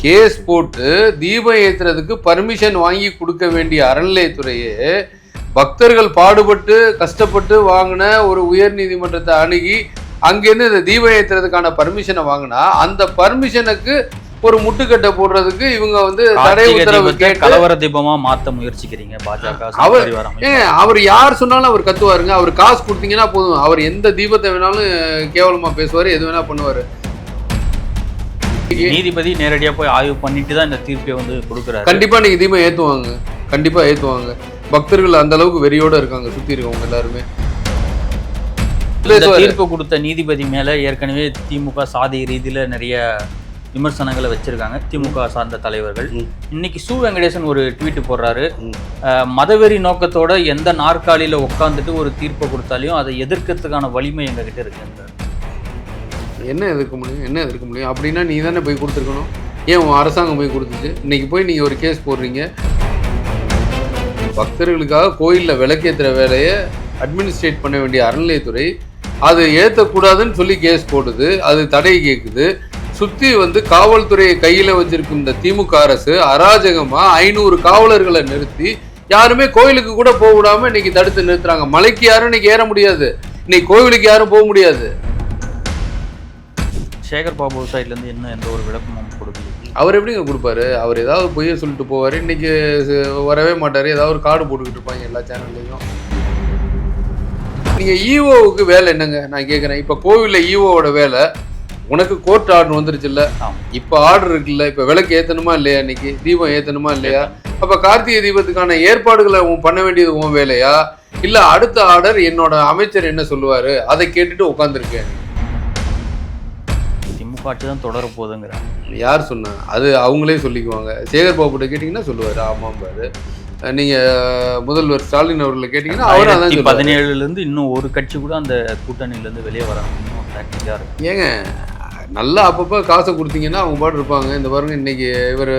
Case போட்டு தீபம் ஏத்துறதுக்கு permission வாங்கி கொடுக்க வேண்டிய அறநிலையத்துறையே பக்தர்கள் பாடுபட்டு கஷ்டப்பட்டு வாங்கின ஒரு உயர் நீதிமன்றத்தை அணுகி அங்கேருந்து இந்த தீபம் ஏத்துறதுக்கான பர்மிஷனை வாங்கினா அந்த பர்மிஷனுக்கு ஒரு முட்டுக்கட்டை போடுறதுக்கு இவங்க வந்து தடை உத்தரவு கலவர தீபமா மாத்த முயற்சிக்கிறீங்க பாஜக அவர்- அவர் யார் சொன்னாலும் அவர் கத்துவாருங்க. அவர் காசு கொடுத்தீங்கன்னா போதும். அவர் எந்த தீபத்தை வேணாலும் கேவலமா பேசுவார் எது வேணா பண்ணுவாரு. நீதிபதி நேரடியா போய் ஆய்வு பண்ணிட்டு தான் இந்த தீர்ப்பை வந்து கொடுக்குறாரு. கண்டிப்பா நீங்க தீபம் ஏத்துவாங்க. கண்டிப்பா ஏத்துவாங்க. பக்தர்கள் அந்த அளவுக்கு வெறியோட இருக்காங்க சுத்தி இருக்கவங்க எல்லாருமே. தீர்ப்பு கொடுத்த நீதிபதி மேல ஏற்கனவே திமுக சாதி ரீதியில நிறைய விமர்சனங்களை வச்சிருக்காங்க திமுக சார்ந்த தலைவர்கள். இன்னைக்கு சு வெங்கடேசன் ஒரு ட்வீட் போடுறாரு. மதவெறி நோக்கத்தோட எந்த நாற்காலியில உட்காந்துட்டு ஒரு தீர்ப்பை கொடுத்தாலையும் அதை எதிர்க்கிறதுக்கான வலிமை எங்க கிட்ட இருக்கு என்ன எதிர்க்க முடியும்? என்ன எதிர்க்க முடியும்? அப்படின்னா நீ தானே போய் கொடுத்துருக்கணும். ஏன் உன் அரசாங்கம் போய் கொடுத்துச்சு? இன்னைக்கு போய் நீங்கள் ஒரு கேஸ் போடுறீங்க. பக்தர்களுக்காக கோயிலில் விளக்கேற்றுற வேலையை அட்மினிஸ்ட்ரேட் பண்ண வேண்டிய அறநிலையத்துறை அது ஏற்றக்கூடாதுன்னு சொல்லி கேஸ் போடுது. அது தடை கேட்குது சுற்றி வந்து காவல்துறையை கையில் வச்சிருக்கும் இந்த திமுக அரசு அராஜகமாக ஐநூறு காவலர்களை நிறுத்தி யாருமே கோயிலுக்கு கூட போக விடாமல் இன்னைக்கு தடுத்து நிறுத்துறாங்க. மலைக்கு யாரும் இன்னைக்கு ஏற முடியாது. இன்னைக்கு கோவிலுக்கு யாரும் போக முடியாது. சேகர் பாபு சைட்ல இருந்து இன்னும் எந்த ஒரு விளக்கமும் கொடுக்கல. அவர் எப்படிங்க கொடுப்பாரு? அவர் ஏதாவது பொய்ய சொல்லிட்டு போவார். இன்னைக்கு வரவே மாட்டார். ஏதாவது ஒரு கார்டு போட்டுக்கிட்டு இருப்பாங்க எல்லா சேனல்லையும். நீங்கள் ஈஓவுக்கு வேலை என்னங்க? நான் கேட்குறேன் இப்போ கோவிலில் ஈஓவோட வேலை உனக்கு கோர்ட் ஆர்டர் வந்துருச்சுல்ல. இப்போ ஆர்டர் இருக்குல்ல இப்போ விளக்கு ஏற்றணுமா இல்லையா இன்னைக்கு? தீபம் ஏற்றணுமா இல்லையா? அப்போ கார்த்திகை தீபத்துக்கான ஏற்பாடுகளை உன் பண்ண வேண்டியது உன் வேலையா? இல்லை அடுத்த ஆர்டர் என்னோட அமைச்சர் என்ன சொல்லுவார்? அதை கேட்டுட்டு உட்காந்துருக்கேன் ஆட்சி தான் தொடர போகுதுங்கிறாங்க. யார் சொன்னா? அது அவங்களே சொல்லிக்குவாங்க. சேகர் பாபுட்ட கேட்டிங்கன்னா சொல்லுவார். ஆமாம் பாரு நீங்கள் முதல்வர் ஸ்டாலின் அவர்களை கேட்டிங்கன்னா அவரும் அதான் ரெண்டாயிரத்தி சொல்லுவாரு. பதினேழுல இருந்து இன்னும் ஒரு கட்சி கூட அந்த கூட்டணியில இருந்து வெளியே வராங்க இன்னும் ஏங்க நல்லா அப்பப்போ காசை கொடுத்தீங்கன்னா அவங்க பாட்டு இருப்பாங்க. இந்த பாருங்க இன்னைக்கு இவர்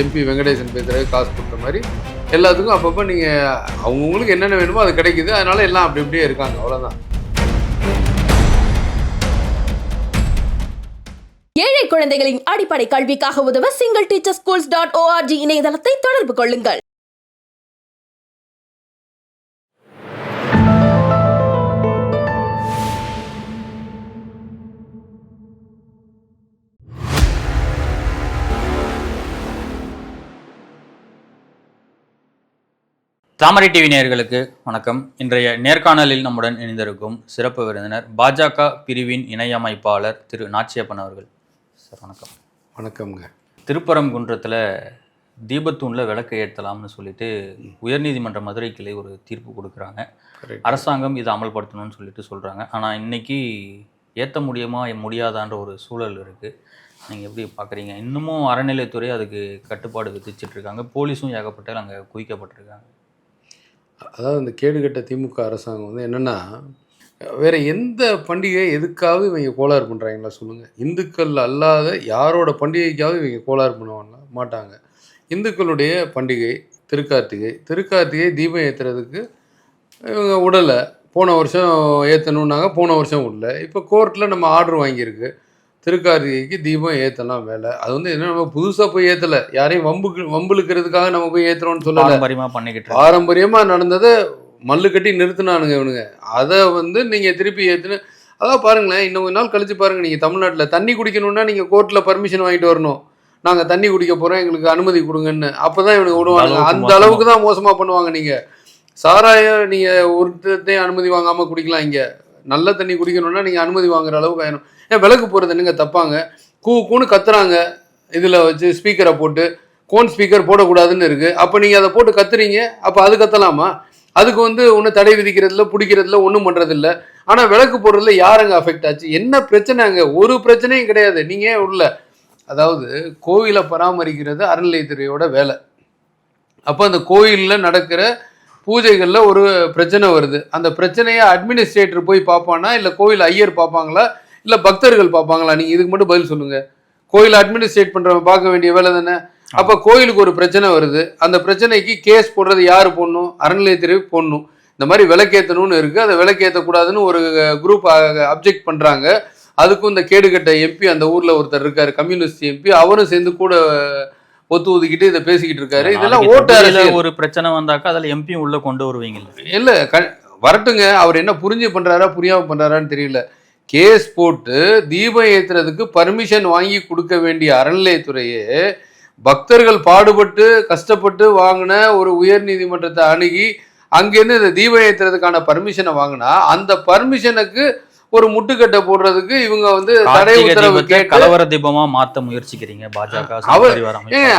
எம்பி வெங்கடேசன் பேசுறது காசு கொடுத்த மாதிரி. எல்லாத்துக்கும் அப்பப்போ நீங்கள் அவங்கவுங்களுக்கு என்னென்ன வேணுமோ அது கிடைக்குது. அதனால எல்லாம் அப்படி இப்படியே இருக்காங்க. அவ்வளோதான் ஏழை குழந்தைகளின் அடிப்படை கல்விக்காக உதவ single teacher schools dot org இணையதளத்தை தொடர்பு கொள்ளுங்கள். தாமரை டிவி நேயர்களுக்கு வணக்கம். இன்றைய நேர்காணலில் நம்முடன் இணைந்திருக்கும் சிறப்பு விருந்தினர் பாஜக பிரிவின் இணையமைப்பாளர் திரு நாச்சியப்பன் அவர்கள். சார் வணக்கம். வணக்கம்ங்க. திருப்பரங்குன்றத்தில் தீபத்தூணில் விளக்கு ஏற்றலாம்னு சொல்லிட்டு உயர்நீதிமன்ற மதுரை கிளை ஒரு தீர்ப்பு கொடுக்குறாங்க. அரசாங்கம் இதை அமல்படுத்தணும்னு சொல்லிட்டு சொல்கிறாங்க ஆனால் இன்னைக்கு ஏற்ற முடியுமா முடியாதான்ற ஒரு சூழல் இருக்குது நீங்கள் எப்படி பார்க்குறீங்க இன்னமும் அறநிலைத்துறை அதுக்கு கட்டுப்பாடு விதிச்சிட்டு இருக்காங்க. போலீஸும் ஏகப்பட்ட அங்கே குவிக்கப்பட்டிருக்காங்க. அதாவது இந்த கேடுகட்ட திமுக அரசாங்கம் வந்து என்னன்னா வேற எந்த பண்டிகை எதுக்காவது இவங்க கோளாறு பண்றாங்களா சொல்லுங்க. இந்துக்கள் அல்லாத யாரோட பண்டிகைக்காவது இவங்க கோளாறு பண்ணுவாங்களா மாட்டாங்க. இந்துக்களுடைய பண்டிகை திருக்கார்த்திகை. திருக்கார்த்திகை தீபம் ஏத்துறதுக்கு இவங்க விடலை போன வருஷம் ஏற்றணுன்னாங்க போன வருஷம் விடல இப்போ கோர்ட்டில் நம்ம ஆர்டர் வாங்கியிருக்கு. திருக்கார்த்திகைக்கு தீபம் ஏற்றலாம் வேலை. அது வந்து என்ன நம்ம புதுசாக போய் ஏற்றலை யாரையும் வம்புக்கு வம்புழுக்கிறதுக்காக நம்ம போய் ஏற்றுறோம்னு சொல்லலை. பாரம்பரியமா பண்ணிக்கிட்டு இருக்காங்க. பாரம்பரியமா நடந்ததை மல்லு கட்டி நிறுத்தினானுங்க இவனுங்க. அதை வந்து நீங்க திருப்பி ஏத்துன அதான் பாருங்களேன் இன்னும் கொஞ்ச நாள் கழிச்சு பாருங்க நீங்க தமிழ்நாட்டுல தண்ணி குடிக்கணும்னா நீங்க கோர்ட்ல பர்மிஷன் வாங்கிட்டு வரணும். நாங்க தண்ணி குடிக்க போறோம் எங்களுக்கு அனுமதி கொடுங்கன்னு. அப்பதான் இவனுக்கு விடுவாங்க அந்த. அளவுக்கு தான் மோசமா பண்ணுவாங்க நீங்க. சாராயம் நீங்க ஒருத்தையும் அனுமதி வாங்காம குடிக்கலாம் இங்க. நல்ல தண்ணி குடிக்கணும்னா நீங்க அனுமதி வாங்குற அளவுக்கு ஆயிரும். ஏன் விளக்கு போறது என்னங்க தப்பாங்க? கூ கூன்னு கத்துறாங்க. இதுல வச்சு ஸ்பீக்கரை போட்டு கோன் ஸ்பீக்கர் போடக்கூடாதுன்னு இருக்கு. அப்போ நீங்க அதை போட்டு கத்துறீங்க. அப்போ அது கத்தலாமா? அதுக்கு வந்து ஒன்றும் தடை விதிக்கிறதுல பிடிக்கிறதுல ஒன்றும் பண்ணுறதில்ல ஆனால் விளக்கு போடுறதுல யாருங்க அஃபெக்ட் ஆச்சு? என்ன பிரச்சனை அங்கே? ஒரு பிரச்சனையும் கிடையாது. நீங்கள் உள்ள? அதாவது கோவிலை பராமரிக்கிறது அறநிலையத்துறையோட வேலை. அப்போ அந்த கோயிலில் நடக்கிற பூஜைகளில் ஒரு பிரச்சனை வருது. அந்த பிரச்சனையை அட்மினிஸ்ட்ரேட்டர் போய் பார்ப்பானா? இல்லை கோயில் ஐயர் பார்ப்பாங்களா? இல்லை பக்தர்கள் பார்ப்பாங்களா? நீங்கள் இதுக்கு மட்டும் பதில் சொல்லுங்கள் கோயில் அட்மினிஸ்ட்ரேட் பண்ணுறவங்க பார்க்க வேண்டிய வேலை தானே? அப்போ கோயிலுக்கு ஒரு பிரச்சனை வருது. அந்த பிரச்சனைக்கு கேஸ் போடுறது யார் போடணும்? அறநிலையத்துறை போடணும். இந்த மாதிரி விளக்கேற்றணும்னு இருக்குது அதை விளக்கேற்றக்கூடாதுன்னு ஒரு குரூப் அப்ஜெக்ட் பண்ணுறாங்க அதுக்கும் இந்த கேடுகட்ட எம்பி அந்த ஊர்ல ஒருத்தர் இருக்காரு கம்யூனிஸ்ட் எம்பி அவரும் சேர்ந்து கூட ஒத்து ஒதுக்கிட்டு இதை பேசிக்கிட்டு இருக்காரு. இதெல்லாம் ஓட்டு அரசியல். ஒரு பிரச்சனை வந்தாக்கா அதுல எம்பியும் உள்ள கொண்டு வருவீங்கல்ல இல்ல க- வரட்டுங்க. அவர் என்ன புரிஞ்சு பண்றாரா புரியாம பண்றாரான்னு தெரியல. கேஸ் போட்டு தீபம் ஏத்துறதுக்கு பர்மிஷன் வாங்கி கொடுக்க வேண்டிய அறநிலையத்துறையே பக்தர்கள் பாடுபட்டு கஷ்டப்பட்டு வாங்கின ஒரு உயர் நீதிமன்றத்தை அணுகி அங்கேருந்து இந்த தீபம் ஏத்துறதுக்கான பர்மிஷனை வாங்கினா அந்த பர்மிஷனுக்கு ஒரு முட்டுக்கட்டை போடுறதுக்கு இவங்க வந்து தடை உத்தரவு கலவர தீபமா மாத்த முயற்சிக்கிறீங்க பாஜக அவர்-.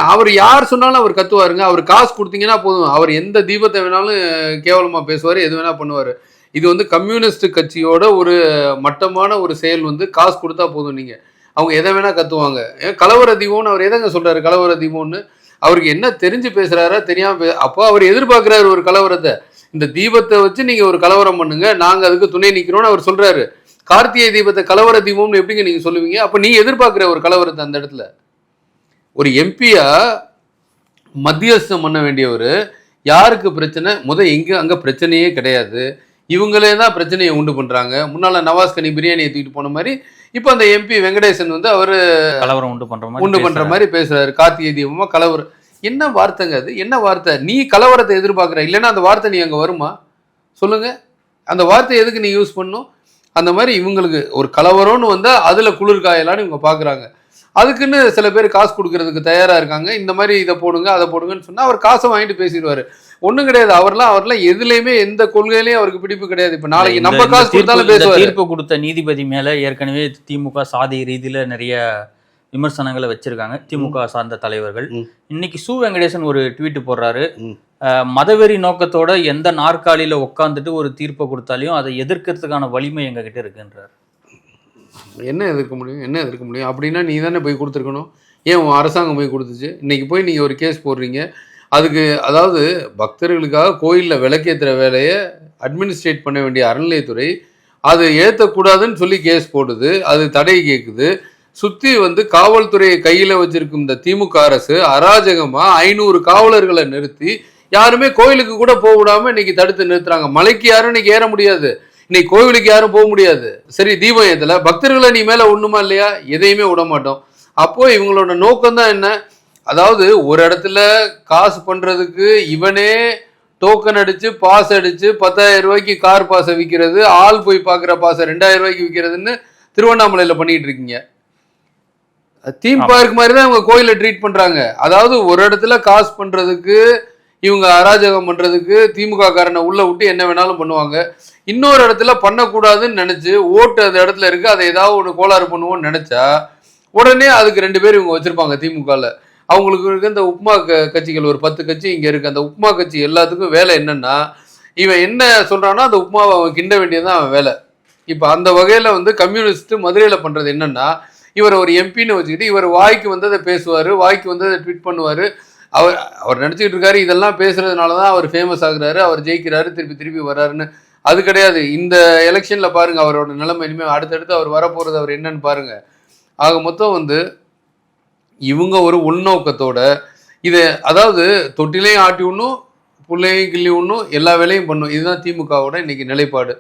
அவர் யார் சொன்னாலும் அவர் கத்துவாருங்க. அவர் காசு கொடுத்தீங்கன்னா போதும். அவர் எந்த தீபத்தை வேணாலும் கேவலமா பேசுவார் எது வேணா பண்ணுவார். இது வந்து கம்யூனிஸ்ட் கட்சியோட ஒரு மட்டமான ஒரு செயல் வந்து காசு கொடுத்தா போதும் நீங்க. அவங்க எதை வேணா கத்துவாங்க. ஏன் கலவர தீபம்னு அவர் எதங்க சொல்றாரு? கலவர தீபம்னு? அவருக்கு என்ன தெரிஞ்சு பேசுறாரா தெரியாம அப்போ அவர் எதிர்பார்க்கிறாரு ஒரு கலவரத்தை. இந்த தீபத்தை வச்சு நீங்க ஒரு கலவரம் பண்ணுங்க நாங்க அதுக்கு துணை நிக்கிறோம்னு அவர் சொல்றாரு. கார்த்திகை தீபத்தை கலவர தீபம்னு எப்படிங்க நீங்க சொல்லுவீங்க? அப்ப நீ எதிர்பார்க்கிற ஒரு கலவரத்தை அந்த இடத்துல. ஒரு எம்பியா மத்தியஸ்தம் பண்ண வேண்டியவர் யாருக்கு பிரச்சனை? முத எங்க அங்க பிரச்சனையே கிடையாது. இவங்களே தான் பிரச்சனையை உண்டு பண்றாங்க. முன்னால நவாஸ் கனி பிரியாணியை தூக்கிட்டு போன மாதிரி இப்போ அந்த எம்பி வெங்கடேசன் வந்து அவர் கலவரம் உண்டு பண்ற மாதிரி உண்டு பண்ற. மாதிரி பேசுறாரு. கார்த்திகை தீபமா கலவரம். என்ன வார்த்தைங்க அது? என்ன வார்த்தை? நீ கலவரத்தை எதிர்பார்க்குற? இல்லைன்னா அந்த வார்த்தை நீ அங்க வருமா? சொல்லுங்க. அந்த வார்த்தை எதுக்கு நீ யூஸ் பண்ணும்? அந்த மாதிரி இவங்களுக்கு ஒரு கலவரம்னு வந்தா அதுல குளிர் காயலான்னு இவங்க பாக்குறாங்க. அதுக்குன்னு சில பேர் காசு கொடுக்கறதுக்கு தயாரா இருக்காங்க. இந்த மாதிரி இதை போடுங்க அதை போடுங்கன்னு சொன்னா அவர் காசை வாங்கிட்டு பேசிடுவாரு. ஒண்ணும் கிடையாது. அவர்லாம் அவர்லாம் எதுலயுமே எந்த கொள்கையிலயும் அவருக்கு பிடிப்பு கிடையாது. இப்ப நாளைக்கு நம்ம காசு தீர்ப்பு- கொடுத்தாலும் பேசுவாரு. தீர்ப்பு கொடுத்த நீதிபதி மேல ஏற்கனவே திமுக சாதி ரீதியில நிறைய விமர்சனங்களை வச்சிருக்காங்க. திமுக சார்ந்த தலைவர்கள். இன்னைக்கு சு. வெங்கடேசன் ஒரு ட்வீட் போடுறாரு. மதவெறி நோக்கத்தோட எந்த நாற்காலியில உட்காந்துட்டு ஒரு தீர்ப்பை கொடுத்தாலையும் அதை எதிர்க்கிறதுக்கான வலிமை எங்க கிட்ட இருக்குன்றார். என்ன எதிர்க்க முடியும்? என்ன எதிர்க்க முடியும்? அப்படின்னா நீ தானே போய் கொடுத்துருக்கணும். ஏன் உன் அரசாங்கம் போய் கொடுத்துச்சு? இன்னைக்கு போய் நீங்கள் ஒரு கேஸ் போடுறீங்க. அதுக்கு அதாவது பக்தர்களுக்காக கோயிலில் விளக்கேற்றுற வேலையை அட்மினிஸ்ட்ரேட் பண்ண வேண்டிய அறநிலையத்துறை அது ஏற்றக்கூடாதுன்னு சொல்லி கேஸ் போடுது அது தடை கேட்குது சுற்றி வந்து காவல்துறையை கையில் வச்சிருக்கும் இந்த திமுக அரசு அராஜகமாக ஐநூறு காவலர்களை நிறுத்தி யாருமே கோயிலுக்கு கூட போக விடாமல் இன்னைக்கு தடுத்து நிறுத்துறாங்க. மலைக்கு யாரும் இன்னைக்கு ஏற முடியாது. இன்னைக்கு கோவிலுக்கு யாரும் போக முடியாது. சரி தீபம் ஏத்தல. பக்தர்களை நீ மேலே ஒண்ணுமா இல்லையா? எதையுமே விட மாட்டோம் அப்போ இவங்களோட நோக்கம் தான் என்ன? அதாவது ஒரு இடத்துல காசு பண்றதுக்கு இவனே டோக்கன் அடிச்சு பாஸ் அடிச்சு பத்தாயிரம் ரூபாய்க்கு கார் பாஸை விற்கிறது ஆள் போய் பார்க்குற பாஸை ரெண்டாயிரம் ரூபாய்க்கு விற்கிறதுன்னு திருவண்ணாமலையில பண்ணிட்டு இருக்கீங்க. தீம். பார்க் மாதிரி தான் இவங்க கோயிலை ட்ரீட் பண்றாங்க. அதாவது ஒரு இடத்துல காசு பண்றதுக்கு இவங்க அராஜகம் பண்றதுக்கு திமுக காரனை உள்ள விட்டு என்ன வேணாலும் பண்ணுவாங்க. இன்னொரு இடத்துல பண்ணக்கூடாதுன்னு நினைச்சு ஓட்டு அந்த இடத்துல இருக்கு அதை ஏதாவது ஒன்று கோளாறு பண்ணுவோம்னு நினைச்சா உடனே அதுக்கு ரெண்டு பேர் இவங்க வச்சிருப்பாங்க திமுகல. அவங்களுக்கு இருக்க இந்த உப்மா க- கட்சிகள் ஒரு பத்து கட்சி இங்கே இருக்கு. அந்த உப்மா கட்சி எல்லாத்துக்கும் வேலை என்னன்னா இவன் என்ன சொல்கிறான்னா அந்த உப்மாவை அவன் கிண்ட வேண்டியதுதான் அவன் வேலை. இப்போ அந்த வகையில் வந்து கம்யூனிஸ்ட்டு மதுரையில் பண்ணுறது என்னென்னா இவர் ஒரு எம்பின்னு வச்சுக்கிட்டு இவர் வாய்க்கு வந்ததை பேசுவார் வாய்க்கு வந்ததை ட்வீட் பண்ணுவார். அவர் அவர் நினச்சிக்கிட்டு இருக்காரு இதெல்லாம் பேசுகிறதுனால தான் அவர் ஃபேமஸ் ஆகுறாரு அவர் ஜெயிக்கிறாரு திருப்பி திருப்பி வராருன்னு. அது கிடையாது. இந்த எலெக்ஷனில் பாருங்கள் அவரோட நிலைமை இனிமேல் அடுத்தடுத்து அவர் வரப்போகிறது அவர் என்னன்னு பாருங்கள் ஆக மொத்தம் வந்து இவங்க ஒரு உள்நோக்கத்தோட இதை அதாவது தொட்டிலையும் ஆட்டி ஒன்றும் பிள்ளையும் கிள்ளி ஒன்றும் எல்லா வேலையும் பண்ணும். இதுதான் திமுகவோட இன்னைக்கு நிலைப்பாடு.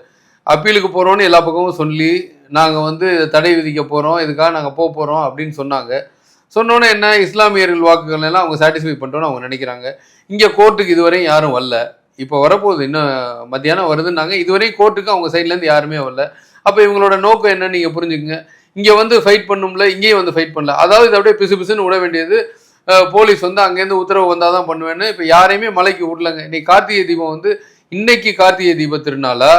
அப்பீலுக்கு போகிறோன்னு எல்லா பக்கமும் சொல்லி நாங்கள் வந்து தடை விதிக்க போகிறோம் இதுக்காக நாங்கள் போக போகிறோம் அப்படின்னு சொன்னாங்க. சொன்னோன்னே என்ன இஸ்லாமியர்கள் வாக்குகள் எல்லாம் அவங்க சாட்டிஸ்ஃபை பண்ணுறோன்னு அவங்க நினைக்கிறாங்க. இங்கே கோர்ட்டுக்கு இதுவரையும் யாரும் வரல. இப்போ வரப்போகுது இன்னும் மத்தியானம் வருதுன்னாங்க. இதுவரையும் கோர்ட்டுக்கு அவங்க சைட்லேருந்து யாருமே வரல. அப்போ இவங்களோட நோக்கம் என்னன்னு நீங்கள் புரிஞ்சுக்கங்க. இங்கே வந்து ஃபைட் பண்ணும்ல இங்கேயும் வந்து ஃபைட் பண்ணல. அதாவது இது அப்படியே பிசு பிசுன்னு விட வேண்டியது. போலீஸ் வந்து அங்கேருந்து உத்தரவு வந்தால் தான் பண்ணுவேன்னு. இப்போ யாரையுமே மலைக்கு விடலங்க. இன்னைக்கு கார்த்திகை தீபம் வந்து இன்னைக்கு கார்த்திகை தீப திருநாளா?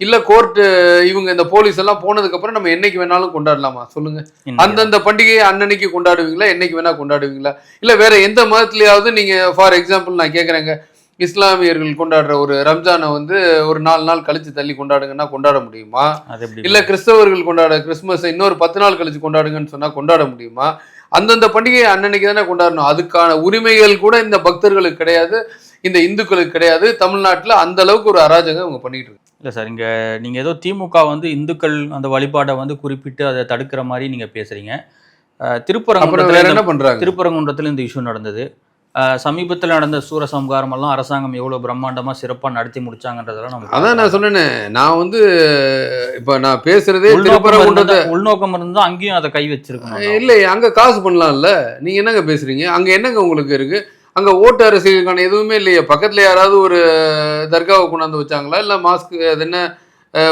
இல்லை கோர்ட்டு இவங்க இந்த போலீஸ் எல்லாம் போனதுக்கப்புறம் நம்ம என்னைக்கு வேணாலும் கொண்டாடலாமா? சொல்லுங்க. அந்தந்த பண்டிகையை அன்னன்னைக்கு கொண்டாடுவீங்களா? என்னைக்கு வேணா கொண்டாடுவீங்களா? இல்ல வேற எந்த மதத்திலேயாவது நீங்க ஃபார் எக்ஸாம்பிள் நான் கேக்குறேங்க. இஸ்லாமியர்கள் கொண்டாடுற ஒரு ரம்ஜானை வந்து ஒரு நாலு நாள் கழிச்சு தள்ளி கொண்டாடுங்கன்னா கொண்டாட முடியுமா? இல்ல கிறிஸ்தவர்கள் கொண்டாட கிறிஸ்மஸ் இன்னொரு பத்து நாள் கழிச்சு கொண்டாடுங்கன்னு சொன்னா கொண்டாட முடியுமா? அந்தந்த பண்டிகையை அன்னன்னைக்கு தானே கொண்டாடணும். அதுக்கான உரிமைகள் கூட இந்த பக்தர்களுக்கு கிடையாது இந்த இந்துக்களுக்கு கிடையாது. தமிழ்நாட்டுல அந்த அளவுக்கு ஒரு அராஜகம் அவங்க பண்ணிட்டு இருக்காங்க. இல்லை சார் இங்கே நீங்கள் ஏதோ திமுக வந்து இந்துக்கள் அந்த வழிபாடை வந்து குறிப்பிட்டு அதை தடுக்கிற மாதிரி நீங்கள் பேசுகிறீங்க திருப்பரங்குன்றத்தில் என்ன பண்றாங்க? திருப்பரங்குன்றத்தில் இந்த இஷ்யூ நடந்தது. சமீபத்தில் நடந்த சூரசம்ஹாரம் எல்லாம் அரசாங்கம் எவ்வளவு பிரம்மாண்டமா சிறப்பா நடத்தி முடிச்சாங்கன்றதெல்லாம் நம்ம அதான் நான் சொன்னேனே. நான் வந்து இப்ப நான் பேசுறதே உள்நோக்கம் திருப்பரங்குன்றத்தை உள்நோக்கம் இருந்தா அங்கேயும் அதை கை வச்சிருக்கணும் இல்லை அங்க காசு பண்ணலாம்ல. நீங்க என்னங்க பேசுறீங்க? அங்க என்னங்க உங்களுக்கு இருக்கு? அங்க ஓட்டு அரசியலுக்கான எதுவுமே இல்லையே. பக்கத்துல யாராவது ஒரு தர்காவை கொண்டாந்து வச்சாங்களா? இல்ல மாஸ்க் அது என்ன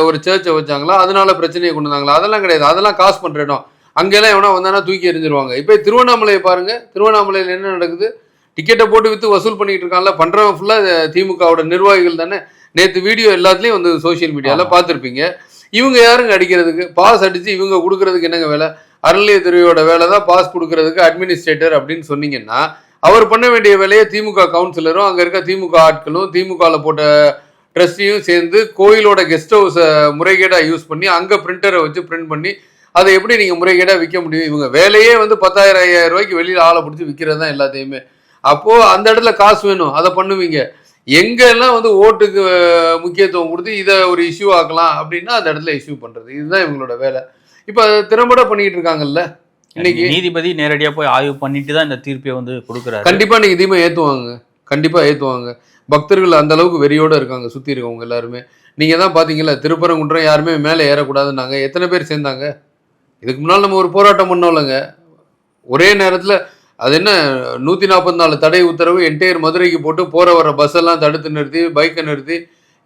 ஒரு சர்ச்சை வச்சாங்களா? அதனால பிரச்சனையை கொண்டு வந்தாங்களா? அதெல்லாம் கிடையாது. அதெல்லாம் காசு பண்ற இடம். அங்கெல்லாம் எவனா வந்தானா தூக்கி எறிஞ்சிருவாங்க. இப்போ திருவண்ணாமலையை பாருங்க. திருவண்ணாமலையில் என்ன நடக்குது? டிக்கெட்டை போட்டு வித்து வசூல் பண்ணிட்டு இருக்கான்ல பண்றவன் ஃபுல்லா திமுகவோட நிர்வாகிகள் தானே? நேத்து வீடியோ எல்லாத்துலயும் வந்து சோஷியல் மீடியால ஆமா. பார்த்திருப்பீங்க. இவங்க யாருங்க அடிக்கிறதுக்கு? பாஸ் அடிச்சு இவங்க கொடுக்கறதுக்கு என்னங்க வேலை? அறநிலையத்துறையோட வேலை தான் பாஸ் கொடுக்கறதுக்கு அட்மினிஸ்ட்ரேட்டர் அப்படின்னு சொன்னீங்கன்னா அவர் பண்ண வேண்டிய வேலையை திமுக கவுன்சிலரும் அங்க இருக்க திமுக ஆட்களும் திமுகவில் போட்ட ட்ரஸ்டியும் சேர்ந்து கோயிலோட கெஸ்ட் ஹவுஸை முறைகேடாக யூஸ் பண்ணி அங்கே பிரிண்டரை வச்சு பிரிண்ட் பண்ணி அதை எப்படி நீங்கள் முறைகேடாக விற்க முடியும்? இவங்க வேலையே வந்து பத்தாயிரம் ஐயாயிரம் ரூபாய்க்கு வெளியில் ஆளை பிடிச்சி விற்கிறது தான் எல்லாத்தையுமே. அப்போது அந்த இடத்துல காசு வேணும். அதை பண்ணுவீங்க. எங்கெல்லாம் வந்து ஓட்டுக்கு முக்கியத்துவம் கொடுத்து இதை ஒரு இஷ்யூ ஆக்கலாம் அப்படின்னா அந்த இடத்துல இஷ்யூ பண்ணுறது இதுதான் இவங்களோட வேலை. இப்போ திறம்பட பண்ணிக்கிட்டு இருக்காங்கல்ல? இன்னைக்கு நீதிபதி நேரடியா போய் ஆய்வு பண்ணிட்டு தான் இந்த தீர்ப்பை வந்து கொடுக்குறாரு. கண்டிப்பா நீங்க தீபம் ஏத்துவாங்க. கண்டிப்பா ஏத்துவாங்க. பக்தர்கள் அந்த அளவுக்கு வெறியோட இருக்காங்க சுத்தி இருக்கவங்க எல்லாருமே. நீங்க தான் பாத்தீங்கல்ல திருப்பரங்குன்றம் யாருமே மேலே ஏறக்கூடாதுன்னாங்க. எத்தனை பேர் சேர்ந்தாங்க? இதுக்கு முன்னால் நம்ம ஒரு போராட்டம் பண்ணோம்லங்க. ஒரே நேரத்துல அது என்ன நூத்தி நாற்பத்தி நாலு தடை உத்தரவு என்டையர் மதுரைக்கு போட்டு போற வர பஸ் எல்லாம் தடுத்து நிறுத்தி பைக்கை நிறுத்தி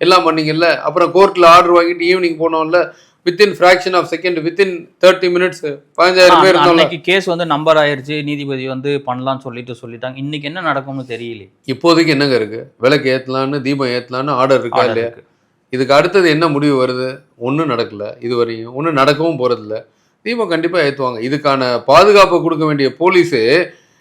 எல்லாம் பண்ணீங்கல்ல அப்புறம் கோர்ட்ல ஆர்டர் வாங்கிட்டு evening போனோம்ல within fraction of second within thirty minutes பதினஞ்சாயிரம் பேர் அன்னைக்கு கேஸ் வந்து நம்பர் ஆயிருச்சு நீதிபதி வந்து பண்ணலாம்னு சொல்லிட்டு சொல்லிட்டாங்க. இன்னைக்கு என்ன நடக்கும்னு தெரியல இப்போதைக்கு என்னங்க இருக்கு? விளக்கு ஏத்தலான்னு தீபம் ஏத்தலான்னு ஆர்டர் இருக்கா இல்லையா? இதுக்கு அடுத்தது என்ன முடிவு வருது? ஒன்றும் நடக்கல இது வரையும் ஒன்றும் நடக்கவும் போறதில்ல. தீபம் கண்டிப்பாக ஏற்றுவாங்க இதுக்கான பாதுகாப்பை கொடுக்க வேண்டிய போலீஸு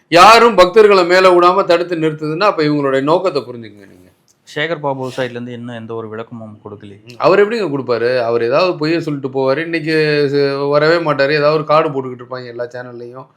யாரும் பக்தர்களை மேலே விடாம தடுத்து நிறுத்துதுன்னா அப்போ இவங்களுடைய நோக்கத்தை புரிஞ்சுக்கங்க நீங்க. சேகர் பாபு சைட்ல இருந்து இன்னும் எந்த ஒரு விளக்கமும் கொடுக்கலையே? அவர் எப்படிங்க கொடுப்பாரு? அவர் ஏதாவது பொய்ய சொல்லிட்டு போவார். இன்னைக்கு ச- வரவே மாட்டார். ஏதாவது ஒரு கார்டு போட்டுக்கிட்டு இருப்பாங்க எல்லா சேனல்லையும்.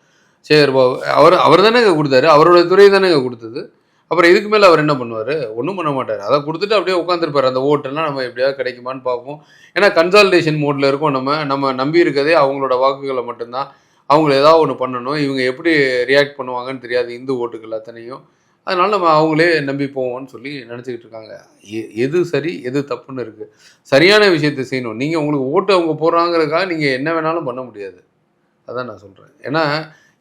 சேகர் பாபு அவர் அவர் தானேங்க கொடுத்தாரு. அவரோட துறை தானேங்க கொடுத்தது. அப்புறம் இதுக்கு மேலே அவர் என்ன பண்ணுவார்? ஒன்றும் பண்ண மாட்டார். அதை கொடுத்துட்டு அப்படியே உட்காந்துருப்பார் அந்த ஓட்டெல்லாம் நம்ம எப்படியாவது கிடைக்குமான்னு பார்ப்போம். ஏன்னா கன்சால்டேஷன் மோட்ல இருக்கோம் நம்ம. நம்ம நம்பி இருக்கதே அவங்களோட வாக்குகளை மட்டும்தான். அவங்கள ஏதாவது ஒன்று பண்ணணும். இவங்க எப்படி ரியாக்ட் பண்ணுவாங்கன்னு தெரியாது. இந்து ஓட்டுகள் அத்தனையும். அதனால நம்ம அவங்களே நம்பி போவோம்னு சொல்லி நினச்சிக்கிட்டு இருக்காங்க. எ- எது சரி எது தப்புன்னு இருக்குது சரியான விஷயத்தை செய்யணும். நீங்கள் உங்களுக்கு ஓட்டு அவங்க போடுறாங்கிறதுக்காக நீங்கள் என்ன வேணாலும் பண்ண முடியாது. அதான் நான் சொல்கிறேன் ஏன்னா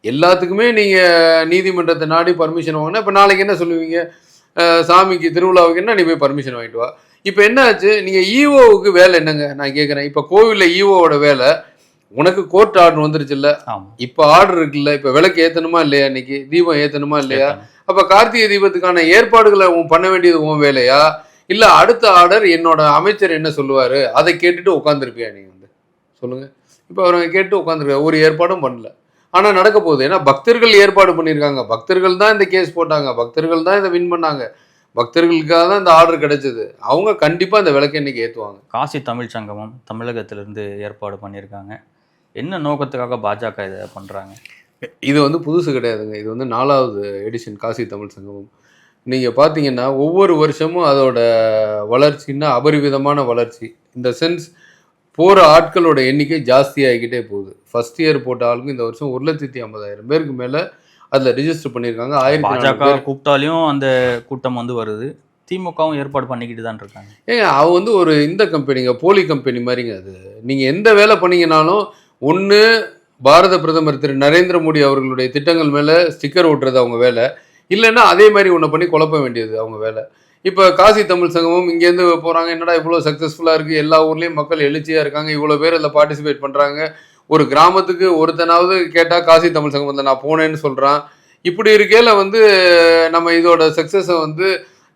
எல்லாத்துக்குமே நீங்கள் நீதிமன்றத்தை நாடி பர்மிஷன் வாங்கினா இப்போ நாளைக்கு என்ன சொல்லுவீங்க? சாமிக்கு திருவிழாவுக்கு என்ன நீ போய் பர்மிஷன் வாங்கிட்டு வா. இப்போ என்ன ஆச்சு? நீங்கள் ஈஓவுக்கு வேலை என்னங்க? நான் கேட்குறேன் இப்போ கோவிலில் ஈஓவோட வேலை உனக்கு கோர்ட் ஆர்டர் வந்துருச்சுல்ல? ஆமா. இப்போ ஆர்டர் இருக்குல்ல? இப்போ விளக்கு ஏற்றணுமா இல்லையா இன்னைக்கு? தீபம் ஏற்றணுமா இல்லையா. அப்ப கார்த்திகை தீபத்துக்கான ஏற்பாடுகளை உன் பண்ண வேண்டியது உன் வேலையா? இல்ல அடுத்த ஆர்டர் என்னோட அமைச்சர் என்ன சொல்லுவாரு? அதை கேட்டுட்டு உட்காந்துருப்பியா நீ வந்து? சொல்லுங்க. இப்ப அவங்க கேட்டு உட்காந்துருக்க ஒரு ஏற்பாடும் பண்ணல. ஆனா நடக்க போகுது. ஏன்னா பக்தர்கள் ஏற்பாடு பண்ணியிருக்காங்க. பக்தர்கள் தான் இந்த கேஸ் போட்டாங்க. பக்தர்கள் தான் இதை வின் பண்ணாங்க. பக்தர்களுக்காக தான் இந்த ஆர்டர் கிடைச்சது. அவங்க கண்டிப்பா இந்த விளக்கை இன்னைக்கு ஏத்துவாங்க. காசி தமிழ் சங்கமம் தமிழகத்திலிருந்து ஏற்பாடு பண்ணியிருக்காங்க. என்ன நோக்கத்துக்காக பாஜக இதை பண்றாங்க? இது வந்து புதுசு கிடையாதுங்க. இது வந்து நாலாவது எடிஷன் காசி தமிழ் சங்கமம். நீங்கள் பார்த்தீங்கன்னா ஒவ்வொரு வருஷமும் அதோட வளர்ச்சின்னா அபரிவிதமான வளர்ச்சி. இந்த சென்ஸ் போகிற ஆட்களோட எண்ணிக்கை ஜாஸ்தியாகிக்கிட்டே போகுது. ஃபர்ஸ்ட் இயர் போட்ட ஆளுங்க இந்த வருஷம் ஒரு லட்சத்தி ஐம்பதாயிரம் பேருக்கு மேலே அதில் ரிஜிஸ்டர் பண்ணியிருக்காங்க. ஆயிரத்தி நானூறு பாஜக கூப்பிட்டாலையும் அந்த கூட்டம் வந்து வருது. திமுகவும் ஏற்பாடு பண்ணிக்கிட்டு தான் இருக்காங்க. ஏங்க அவ வந்து ஒரு இந்த கம்பெனிங்க போலி கம்பெனி மாதிரிங்க அது. நீங்கள் எந்த வேலை பண்ணீங்கனாலும் ஒன்று பாரத பிரதமர் திரு நரேந்திர மோடி அவர்களுடைய திட்டங்கள் மேலே ஸ்டிக்கர் ஓட்டுறது அவங்க வேலை. இல்லைன்னா அதே மாதிரி ஒன்று பண்ணி குழப்ப வேண்டியது அவங்க வேலை. இப்போ காசி தமிழ் சங்கமும் இங்கேருந்து போகிறாங்க என்னடா இவ்வளோ சக்ஸஸ்ஃபுல்லாக இருக்குது எல்லா ஊர்லேயும் மக்கள் எழுச்சியாக இருக்காங்க. இவ்வளோ பேர் அதில் பார்ட்டிசிபேட் பண்ணுறாங்க ஒரு கிராமத்துக்கு ஒருத்தனாவது கேட்டால் காசி தமிழ் சங்கமத்தில் நான் போனேன்னு சொல்கிறான் இப்படி இருக்கையில் வந்து நம்ம இதோட சக்ஸஸை வந்து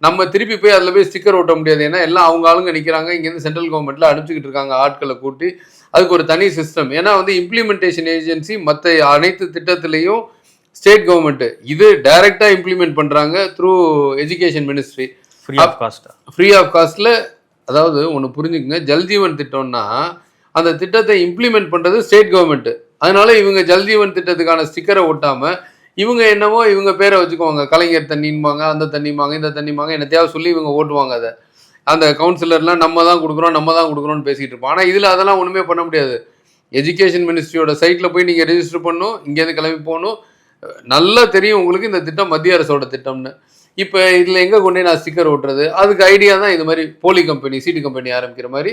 நம்ம திருப்பி போய் அதில் போய் ஸ்டிக்கர் ஒட்ட முடியாது. ஏன்னா எல்லாம் அவங்க ஆளுங்க நிற்கிறாங்க இங்கேருந்து சென்ட்ரல் கவர்மெண்ட்டில் அனுப்பிச்சிக்கிட்டு இருக்காங்க ஆட்களை கூட்டி. அதுக்கு ஒரு தனி சிஸ்டம் ஏன்னா வந்து இம்ப்ளிமெண்டேஷன் ஏஜென்சி மற்ற அனைத்து திட்டத்திலையும் ஸ்டேட் கவர்மெண்ட் இது டைரக்டா இம்ப்ளிமெண்ட் பண்றாங்க through education ministry free of cost free of காஸ்ட்ல அதாவது ஒன்று புரிஞ்சுக்கங்க. ஜல்ஜீவன் திட்டம்னா அந்த திட்டத்தை இம்ப்ளிமெண்ட் பண்றது ஸ்டேட் கவர்மெண்ட் அதனால இவங்க ஜல்ஜீவன் திட்டத்துக்கான ஸ்டிக்கரை ஒட்டாம இவங்க என்னவோ இவங்க பேரை வச்சுக்குவாங்க. கலைஞர் தண்ணின்பாங்க அந்த தண்ணிம்பாங்க இந்த தண்ணிம்பாங்க என்னத்தையாவது சொல்லி இவங்க ஓட்டுவாங்க அதை. அந்த கவுன்சிலர்லாம் நம்ம தான் கொடுக்குறோம் நம்ம தான் கொடுக்குறோம்னு பேசிகிட்டு இருப்போம். ஆனால் இதில் அதெல்லாம் ஒன்றுமே பண்ண முடியாது. எஜுகேஷன் மினிஸ்ட்ரியோட சைட்டில் போய் நீங்கள் ரெஜிஸ்டர் பண்ணணும் இங்கேருந்து கிளம்பி போகணும். நல்லா தெரியும் உங்களுக்கு இந்த திட்டம் மத்திய அரசோட திட்டம்னு. இப்போ இதில் எங்கே கொண்டு போய் நான் ஸ்டிக்கர் ஓட்டுறது? அதுக்கு ஐடியா தான் இது மாதிரி போலி கம்பெனி சீட்டு கம்பெனி ஆரம்பிக்கிற மாதிரி.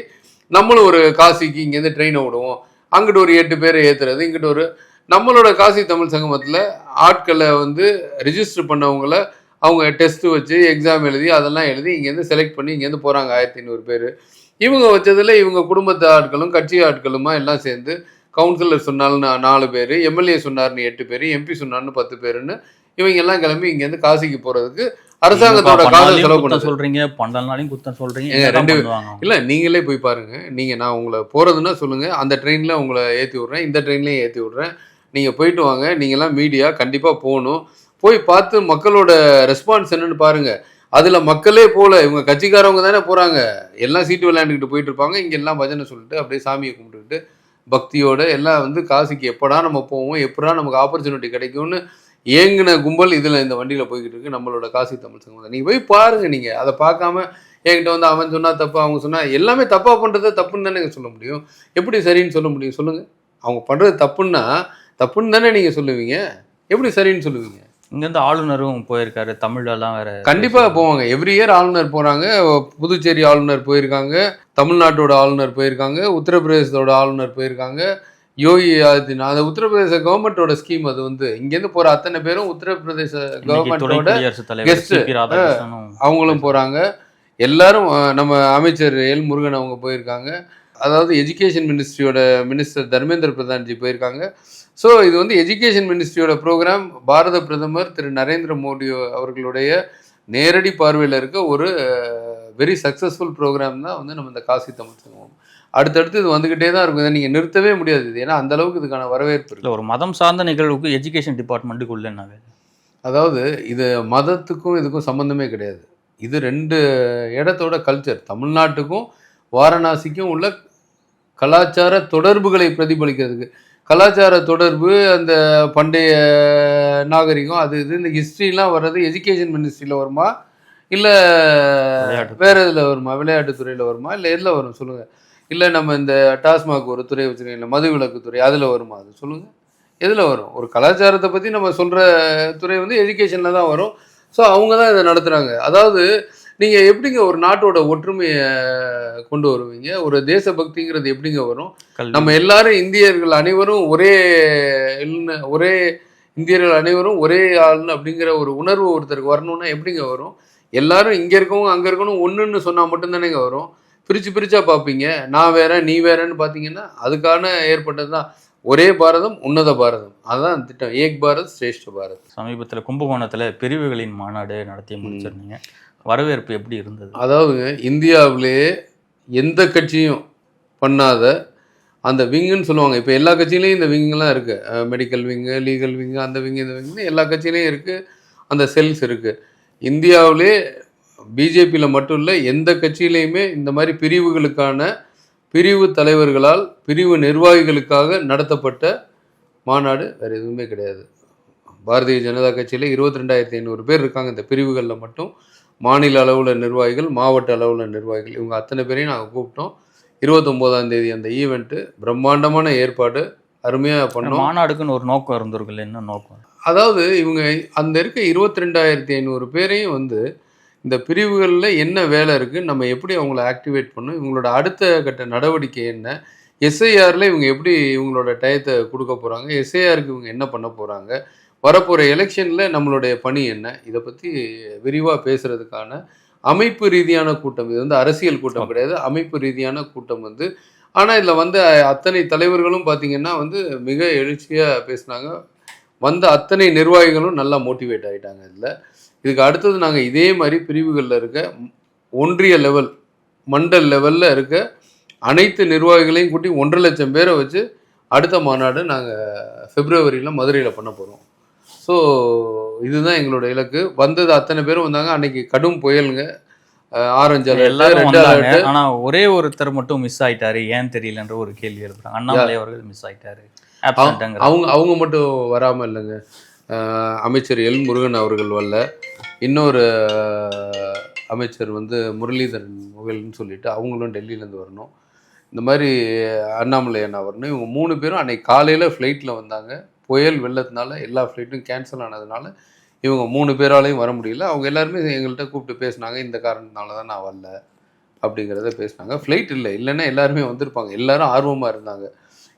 நம்மளும் ஒரு காசிக்கு இங்கேருந்து ட்ரெயினை விடுவோம் அங்கிட்டு ஒரு எட்டு பேரை ஏற்றுறது இங்கிட்டு ஒரு நம்மளோட காசி தமிழ் சங்கமத்தில் ஆட்களை வந்து ரிஜிஸ்டர் பண்ணவங்கள அவங்க டெஸ்ட் வச்சு எக்ஸாம் எழுதி அதெல்லாம் எழுதி இங்கேருந்து செலக்ட் பண்ணி இங்கேருந்து போகிறாங்க ஆயிரத்தி ஐநூறு பேர். இவங்க வச்சதில் இவங்க குடும்பத்து ஆட்களும் கட்சி ஆட்களுமா எல்லாம் சேர்ந்து கவுன்சிலர் சொன்னாலும் நாலு பேர் எம்எல்ஏ சொன்னார்னு எட்டு பேர் எம்பி சொன்னார்னு பத்து பேருன்னு இவங்க எல்லாம் கிளம்பி இங்கேருந்து காசிக்கு போகிறதுக்கு அரசாங்கத்தோட காசை செலவு பண்ணுறது சொல்றீங்க பண்டல்னாலையும் குத்தம் சொல்றீங்க ரெண்டு-? இல்லை நீங்களே போய் பாருங்க. நீங்கள் நான் உங்களை போகிறதுன்னா சொல்லுங்கள் அந்த ட்ரெயினில் உங்களை ஏற்றி விட்றேன் இந்த ட்ரெயின்லேயும் ஏற்றி விட்றேன். நீங்கள் போயிட்டு வாங்க நீங்கள்லாம் மீடியா கண்டிப்பாக போகணும். போய் பார்த்து மக்களோட ரெஸ்பான்ஸ் என்னென்னு பாருங்கள் அதில் மக்களே போகல இவங்க கட்சிக்காரவங்க தானே போகிறாங்க எல்லாம் சீட்டு விளையாண்டுக்கிட்டு போயிட்டு இருப்பாங்க. இங்கே எல்லாம் பஜனை சொல்லிட்டு அப்படியே சாமியை கும்பிட்டுக்கிட்டு பக்தியோட எல்லாம் வந்து காசிக்கு எப்படா நம்ம போவோம் எப்படா நமக்கு ஆப்பர்ச்சுனிட்டி கிடைக்கும்னு ஏங்கின கும்பல் இதில் இந்த வண்டியில் போய்கிட்டு இருக்கு. நம்மளோட காசி தமிழ் சங்கம் நீங்கள் போய் பாருங்கள் நீங்கள் அதை பார்க்காம என்கிட்ட வந்து அவன் சொன்னால் தப்பு அவங்க சொன்னால் எல்லாமே தப்பாக பண்ணுறது தப்புன்னு தானே சொல்ல முடியும். எப்படி சரின்னு சொல்ல முடியும்? சொல்லுங்கள் அவங்க பண்ணுறது தப்புன்னா தப்புன்னு தானே நீங்க சொல்லுவீங்க? எப்படி சரின்னு சொல்லுவீங்க? இங்க இருந்து ஆளுநரும் போயிருக்காரு தமிழ்லாம் வேற கண்டிப்பா போவாங்க. எவ்ரி இயர் ஆளுநர் போறாங்க புதுச்சேரி ஆளுநர் போயிருக்காங்க தமிழ்நாட்டோட ஆளுநர் போயிருக்காங்க உத்தரப்பிரதேசத்தோட ஆளுநர் போயிருக்காங்க. யோகி ஆதித்யநாத் அந்த உத்தரப்பிரதேச கவர்மெண்டோட ஸ்கீம் அது வந்து இங்கேருந்து போற அத்தனை பேரும் உத்தரப்பிரதேச கவர்மெண்டோட ராதாகிருஷ்ணனும் அவங்களும் போறாங்க. எல்லாரும் நம்ம அமைச்சர் எல் முருகன் அவங்க போயிருக்காங்க. அதாவது எஜுகேஷன் மினிஸ்ட்ரியோட மினிஸ்டர் தர்மேந்திர பிரதான்ஜி போயிருக்காங்க. ஸோ இது வந்து எஜுகேஷன் மினிஸ்ட்ரியோட ப்ரோக்ராம் பாரத பிரதமர் திரு. நரேந்திர மோடி அவர்களுடைய நேரடி பார்வையில் இருக்க ஒரு வெரி சக்ஸஸ்ஃபுல் ப்ரோக்ராம் தான் வந்து நம்ம இந்த காசி தமிழ் சங்கமம் அடுத்தடுத்து இது வந்துக்கிட்டே தான் இருக்கும். இதை நீங்கள் நிறுத்தவே முடியாது. இது ஏன்னா அந்த அளவுக்கு இதுக்கான வரவேற்பு இல்ல ஒரு மதம் சார்ந்த நிகழ்வுக்கு எஜுகேஷன் டிபார்ட்மெண்ட்டுக்குள்ள என்ன வேலை அதாவது இது மதத்துக்கும் இதுக்கும் சம்மந்தமே கிடையாது. இது ரெண்டு இடத்தோட கல்ச்சர் தமிழ்நாட்டுக்கும் வாரணாசிக்கும் உள்ள கலாச்சார தொடர்புகளை பிரதிபலிக்கிறதுக்கு. கலாச்சார தொடர்பு அந்த பண்டைய நாகரிகம் அது இது இந்த ஹிஸ்ட்ரிலாம் வர்றது எஜுகேஷன் மினிஸ்ட்ரியில் வருமா? இல்லை. வேற இதில் வருமா? விளையாட்டுத்துறையில் வருமா? இல்லை எதில் வரும்? சொல்லுங்கள் இல்லை நம்ம இந்த டாஸ்மாக் ஒரு துறை வச்சுருக்கோம் இல்லை மதுவிலக்கு துறை அதில் வருமா? அது சொல்லுங்கள் எதில் வரும்? ஒரு கலாச்சாரத்தை பற்றி நம்ம சொல்கிற துறை வந்து எஜுகேஷனில் தான் வரும். ஸோ அவங்க தான் இதை நடத்துகிறாங்க அதாவது நீங்கள் எப்படிங்க ஒரு நாட்டோட ஒற்றுமையை கொண்டு வருவீங்க? ஒரு தேசபக்திங்கிறது எப்படிங்க வரும்? நம்ம எல்லாரும் இந்தியர்கள் அனைவரும் ஒரே ஒரே இந்தியர்கள் அனைவரும் ஒரே ஆள்னு அப்படிங்கிற ஒரு உணர்வு ஒருத்தருக்கு வரணும்னா எப்படிங்க வரும்? எல்லாரும் இங்கே இருக்கவங்க அங்கே இருக்கணும் ஒன்றுன்னு சொன்னால் மட்டும்தானேங்க வரும்? பிரித்து பிரிச்சா பார்ப்பீங்க நான் வேற நீ வேறன்னு பார்த்தீங்கன்னா அதுக்கான ஏற்பட்டது தான் ஒரே பாரதம் உன்னத பாரதம். அதுதான் திட்டம். ஏக் பாரத் ஸ்ரேஷ்ட பாரத். சமீபத்துல கும்பகோணத்துல பிரிவுகளின் மாநாடு நடத்தி முடிச்சிருந்தீங்க. வரவேற்பு எப்படி இருந்தது? அதாவது இந்தியாவிலேயே எந்த கட்சியும் பண்ணாத அந்த விங்குன்னு சொல்லுவாங்க. இப்போ எல்லா கட்சியிலையும் இந்த விங்கெல்லாம் இருக்குது மெடிக்கல் விங்கு லீகல் விங்கு அந்த விங்கு இந்த விங்குன்னு எல்லா கட்சியிலையும் இருக்குது அந்த செல்ஸ் இருக்குது இந்தியாவிலே பிஜேபியில் மட்டும் இல்லை எந்த கட்சியிலையுமே இந்த மாதிரி பிரிவுகளுக்கான பிரிவு தலைவர்களால் பிரிவு நிர்வாகிகளுக்காக நடத்தப்பட்ட மாநாடு வேறு எதுவுமே கிடையாது. பாரதிய ஜனதா கட்சியில் இருபத்தி ரெண்டாயிரத்தி ஐநூறு பேர் இருக்காங்க. இந்த பிரிவுகளில் மட்டும் மாநில அளவில் நிர்வாகிகள் மாவட்ட அளவில் நிர்வாகிகள். இவங்க அத்தனை பேரையும் நாங்கள் கூப்பிட்டோம். இருபத்தொம்போதாம் தேதி அந்த ஈவெண்ட்டு பிரம்மாண்டமான ஏற்பாடு அருமையாக பண்ணோம். மாநாடுக்குன்னு ஒரு நோக்கம் இருந்திருக்குல்ல என்ன நோக்கம்? அதாவது இவங்க அந்த இருக்க இருபத்தி ரெண்டாயிரத்தி ஐநூறு பேரையும் வந்து இந்த பிரிவுகளில் என்ன வேலை இருக்குது நம்ம எப்படி அவங்கள ஆக்டிவேட் பண்ணணும் இவங்களோட அடுத்த கட்ட நடவடிக்கை என்ன எஸ்ஐஆரில் இவங்க எப்படி இவங்களோட டயத்தை கொடுக்க போகிறாங்க எஸ்ஐஆருக்கு இவங்க என்ன பண்ண போகிறாங்க வரப்போகிற எலெக்ஷனில் நம்மளுடைய பணி என்ன? இதை பற்றி விரிவாக பேசுகிறதுக்கான அமைப்பு ரீதியான கூட்டம். இது வந்து அரசியல் கூட்டம் கிடையாது. அமைப்பு ரீதியான கூட்டம் வந்து ஆனால் இதில் வந்து அத்தனை தலைவர்களும் பார்த்தீங்கன்னா வந்து மிக எழுச்சியாக பேசினாங்க. வந்த அத்தனை நிர்வாகிகளும் நல்லா மோட்டிவேட் ஆகிட்டாங்க இதில். இதுக்கு அடுத்தது நாங்கள் இதே மாதிரி பிரிவுகளில் இருக்க ஒன்றிய லெவல் மண்டல் லெவலில் இருக்க அனைத்து நிர்வாகிகளையும் கூட்டி ஒன்றரை லட்சம் பேரை வச்சு அடுத்த மாநாடு நாங்கள் பிப்ரவரியில் மதுரையில் பண்ண போகிறோம் ஸோ இதுதான் எங்களோட இலக்கு. வந்தது அத்தனை பேரும் வந்தாங்க. அன்னைக்கு கடும் புயலுங்க. ஆரஞ்சு அலர்ட் ரெட் அலர்ட் ஆனா ஒரே ஒருத்தர் மட்டும் மிஸ் ஆயிட்டாரு. ஏன் தெரியலன்ற ஒரு கேள்வி எழுப்புறாங்க. அண்ணாமலை அவர்கள் மிஸ் ஆயிட்டாரு. அவங்க அவங்க மட்டும் வராமல் இல்லைங்க. அமைச்சர் எல் முருகன் அவர்கள் வரல. இன்னொரு அமைச்சர் வந்து முரளிதரன் முகல்னு சொல்லிட்டு அவங்களும் டெல்லியிலேருந்து வரணும். இந்த மாதிரி அண்ணாமலை அண்ணா வரணும். இவங்க மூணு பேரும் அன்னைக்கு காலையில் ஃப்ளைட்டில் வந்தாங்க. புயல் வெள்ளத்தினால எல்லா ஃப்ளைட்டும் கேன்சல் ஆனதுனால இவங்க மூணு பேராலையும் வர முடியல. அவங்க எல்லாருமே எங்கள்கிட்ட கூப்பிட்டு பேசினாங்க இந்த காரணத்தினால தான் நான் வரல அப்படிங்கிறத பேசினாங்க. ஃப்ளைட் இல்லை இல்லைன்னா எல்லாருமே வந்திருப்பாங்க. எல்லாரும் ஆர்வமாக இருந்தாங்க.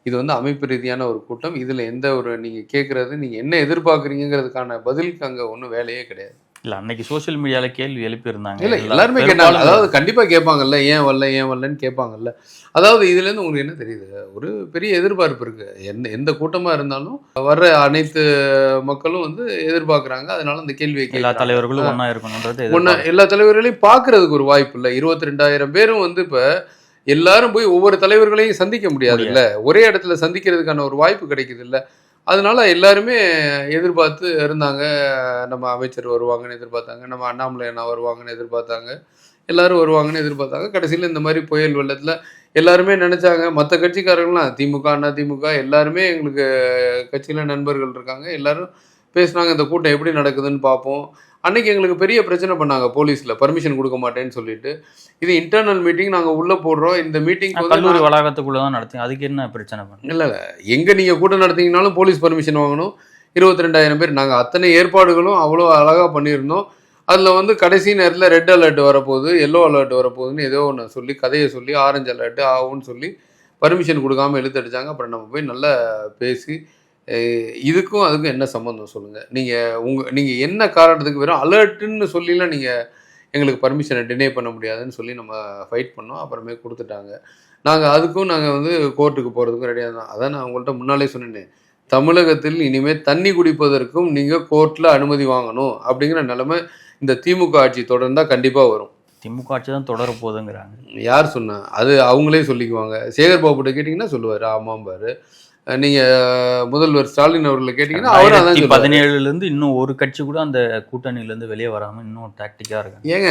இது வந்து அமைப்பு ரீதியான ஒரு கூட்டம். இதில் எந்த ஒரு நீங்கள் கேட்குறது நீங்கள் என்ன எதிர்பார்க்குறீங்கிறதுக்கான பதிலுக்கு அங்கே ஒன்றும் வேலையே கிடையாது. இல்ல அன்னைக்கு சோஷியல் மீடியால கேள்வி எழுப்பியிருந்தாங்க. இல்லை எல்லா- எல்லாருமே கேட்டாங்க. அதாவது கண்டிப்பாக கேட்பாங்கல்ல ஏன் வரல ஏன் வரலன்னு கேட்பாங்கல்ல. அதாவது இதுலேருந்து உங்களுக்கு என்ன தெரியுது? ஒரு பெரிய எதிர்பார்ப்பு இருக்கு. எந்த எந்த கூட்டமாக இருந்தாலும் வர்ற அனைத்து மக்களும் வந்து எதிர்பார்க்குறாங்க. அதனால அந்த கேள்வியை எல்லா தலைவர்களும் ஒண்ணா இருக்கணும்ன்றது ஒன்று. எல்லா தலைவர்களையும் பார்க்கறதுக்கு ஒரு வாய்ப்பு இல்லை. இருபத்தி ரெண்டாயிரம் பேரும் வந்து இப்போ எல்லாரும் போய் ஒவ்வொரு தலைவர்களையும் சந்திக்க முடியாது. இல்ல. ஒரே இடத்துல சந்திக்கிறதுக்கான ஒரு வாய்ப்பு கிடைக்குது இல்ல. அதனால எல்லாருமே எதிர்பார்த்து இருந்தாங்க. நம்ம அமைச்சர் வருவாங்கன்னு எதிர்பார்த்தாங்க. நம்ம அண்ணாமலை அண்ணா வருவாங்கன்னு எதிர்பார்த்தாங்க. எல்லாரும் வருவாங்கன்னு எதிர்பார்த்தாங்க. கடைசியில் இந்த மாதிரி புயல் வெள்ளத்தில் எல்லாருமே நினைச்சாங்க. மற்ற கட்சிக்காரங்களாம் திமுக அண்ணா திமுக எல்லாருமே எங்களுக்கு கட்சியில் நண்பர்கள் இருக்காங்க. எல்லாரும் பேசுனாங்க இந்த கூட்டம் எப்படி நடக்குதுன்னு பார்ப்போம் அன்னைக்கு எங்களுக்கு பெரிய பிரச்சனை பண்ணாங்க போலீஸில். பர்மிஷன் கொடுக்க மாட்டேன்னு சொல்லிட்டு. இது இன்டர்னல் மீட்டிங் நாங்கள் உள்ளே போடுறோம். இந்த மீட்டிங் கல்லூரி வளாகத்துக்குள்ள தான் நடத்தி அதுக்கு என்ன பிரச்சனை பண்ணு? இல்லை இல்லை. எங்கே நீங்கள் கூட்டம் நடத்தீங்கனாலும் போலீஸ் பர்மிஷன் வாங்கணும். இருபத்தி ரெண்டாயிரம் பேர். நாங்கள் அத்தனை ஏற்பாடுகளும் அவ்வளோ அழகாக பண்ணியிருந்தோம். அதில் வந்து கடைசி நேரத்தில் ரெட் அலர்ட் வரப்போகுது எல்லோ அலர்ட் வரப்போகுதுன்னு ஏதோ ஒன்று சொல்லி கதையை சொல்லி ஆரஞ்சு அலர்ட் ஆகும்னு சொல்லி பர்மிஷன் கொடுக்காம இழுத்தடிச்சாங்க. அப்புறம் நம்ம போய் நல்லா பேசி இதுக்கும் அதுக்கும் என்ன சம்மந்தம் சொல்லுங்கள் நீங்கள் உங்கள் நீங்கள் என்ன காரணத்துக்கு வெறும் அலர்ட்டுன்னு சொல்லிலாம் நீங்கள் எங்களுக்கு பர்மிஷனை டினே பண்ண முடியாதுன்னு சொல்லி நம்ம ஃபைட் பண்ணோம். அப்புறமே கொடுத்துட்டாங்க. நாங்கள் அதுக்கும் நாங்கள் வந்து கோர்ட்டுக்கு போகிறதுக்கும் ரெடியாக தான். அதான் நான் உங்கள்கிட்ட முன்னாலே சொன்னேனே. தமிழகத்தில் இனிமேல் தண்ணி குடிப்பதற்கும் நீங்கள் கோர்ட்டில் அனுமதி வாங்கணும் அப்படிங்கிற நிலைமை இந்த திமுக ஆட்சி தொடர்ந்தால் கண்டிப்பாக வரும். திமுக ஆட்சி தான் தொடர போகுதுங்கிறாங்க. யார் சொன்னா? அது அவங்களே சொல்லிக்குவாங்க. சேகர் பாபுட்ட கேட்டிங்கன்னா சொல்லுவார். ஆமாம்பாரு. நீங்கள் முதல்வர் ஸ்டாலின் அவர்களை கேட்டிங்கன்னா அவரும் அதான் ரெண்டாயிரத்தி சொல்லுவாரு. பதினேழுல இருந்து இன்னும் ஒரு கட்சி கூட அந்த கூட்டணியில இருந்து வெளியே வராம இன்னும் டாக்டிக்கா இருக்காங்க. ஏங்க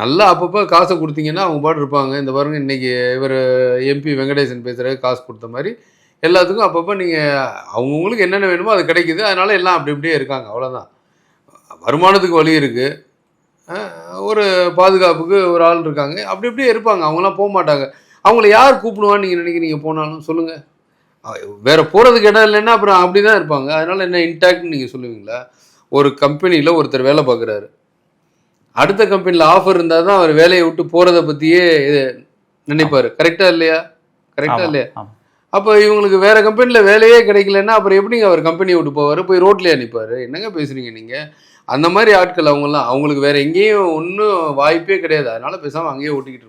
நல்லா அப்பப்போ காசை கொடுத்தீங்கன்னா அவங்க பாட்டு இருப்பாங்க. இந்த பாருங்க இன்னைக்கு இவர் எம்பி வெங்கடேசன் பேசுகிற காசு கொடுத்த மாதிரி. எல்லாத்துக்கும் அப்பப்போ நீங்கள் அவங்கவுங்களுக்கு என்னென்ன வேணுமோ அது கிடைக்குது. அதனால எல்லாம் அப்படி இப்படியே இருக்காங்க. அவ்வளோதான் வருமானத்துக்கு வழி இருக்குது ஒரு பாதுகாப்புக்கு ஒரு ஆள் இருக்காங்க. அப்படி இப்படியே இருப்பாங்க. அவங்களாம் போக மாட்டாங்க. அவங்கள யார் கூப்பிடுவான்னு நீங்கள் நினைக்கிறீங்க? போனாலும் சொல்லுங்கள் வேற போகிறதுக்கு இடம் இல்லைன்னா அப்புறம் அப்படி தான் இருப்பாங்க. அதனால என்ன இன்டாக்ட்னு நீங்கள் சொல்லுவீங்களா? ஒரு கம்பெனியில் ஒருத்தர் வேலை பார்க்குறாரு. அடுத்த கம்பெனியில் ஆஃபர் இருந்தால் தான் அவர் வேலையை விட்டு போகிறத பற்றியே நினைப்பாரு. கரெக்டா இல்லையா? கரெக்டா ஆமா, இல்லையா. அப்போ இவங்களுக்கு வேற கம்பெனியில் வேலையே கிடைக்கலன்னா அப்புறம் எப்படிங்க அவர் கம்பெனியை விட்டு போவார்? போய் ரோட்லேயே நிற்பாரு என்னங்க பேசுறீங்க நீங்கள் அந்த மாதிரி ஆட்கள் அவங்கெல்லாம் அவங்களுக்கு வேற எங்கேயும் ஒன்றும் வாய்ப்பே கிடையாது. அதனால பேசாமல் அங்கேயே ஓட்டிக்கிட்டு